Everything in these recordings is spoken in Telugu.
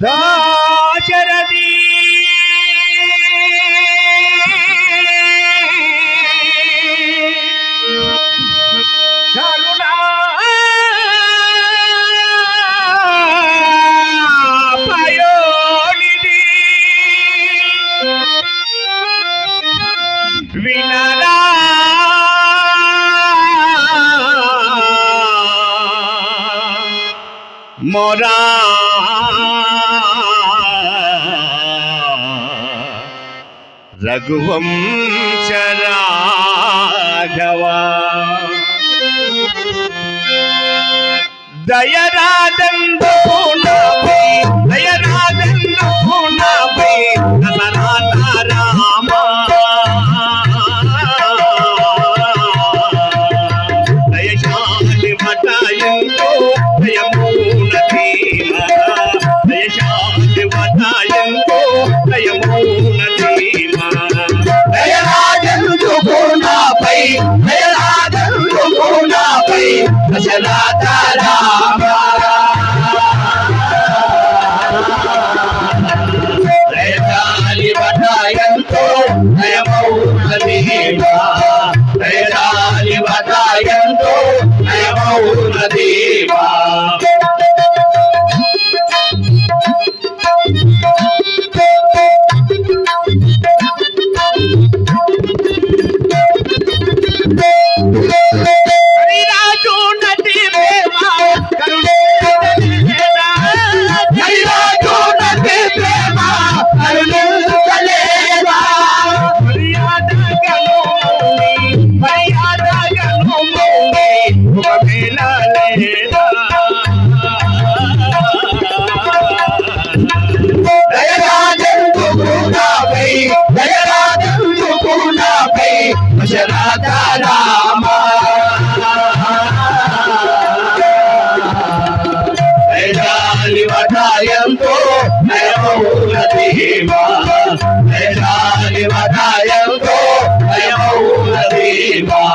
Da মোরা రఘువంశ రాఘవా దయరాజందు పూండ జనాత రామ దయదాలి బటాయంతో నయమౌనది దయదాలి బటాయంతో దీపం.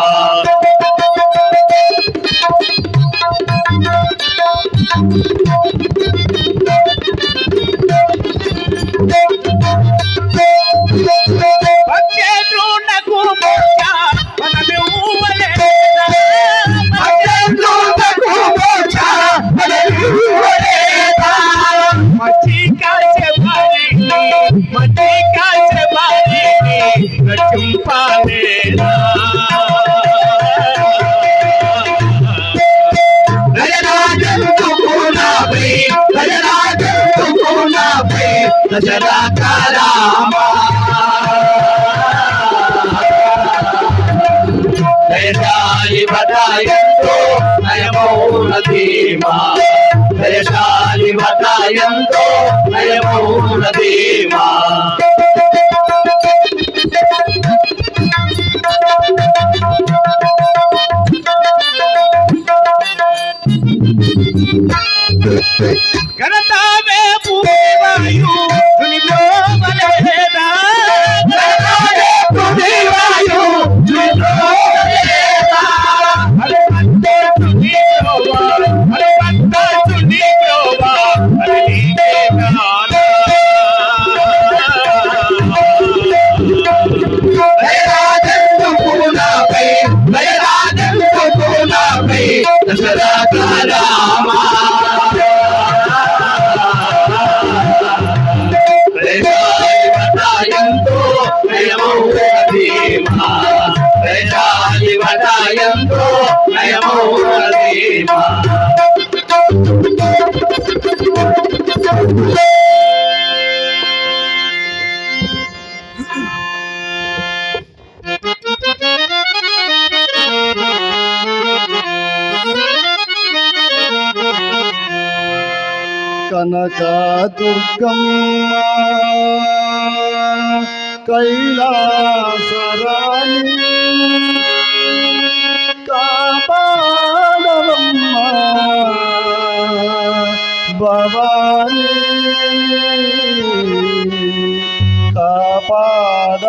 దయశాలి బతాయంతో నయమౌన ధీమా దయశాలి బతాయంతో నయమౌన ధీమా ఎంతో నయమౌరదేవా కనకా Durgamma కైలాసరాణి.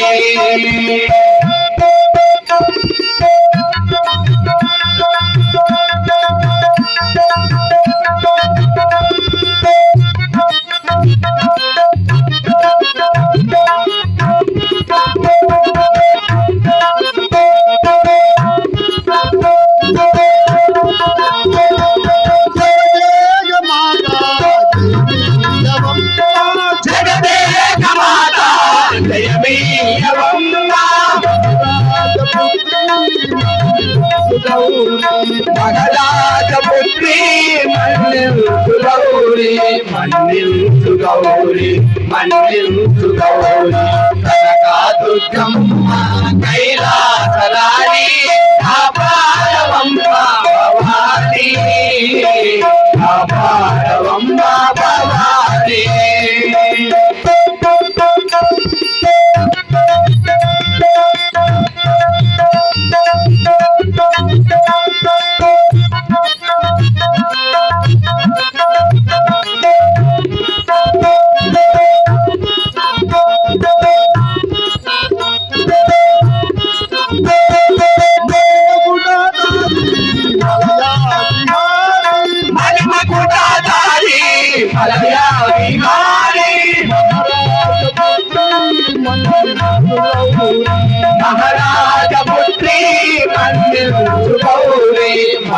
Thank you. మన్నిల్సు Gauri మన్నిల్సు Gauri Kanaka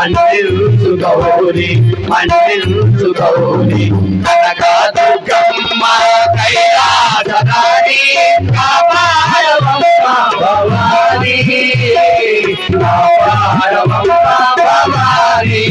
Gauri మందిల్సు Gauri మందిల్సు Gauri Kanaka Durgamma కైలాసరాణి కాపాడవమ్మ Bhavani కాపాడవమ్మ Bhavani.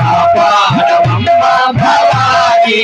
కాపాడవమ్మ Bhavani.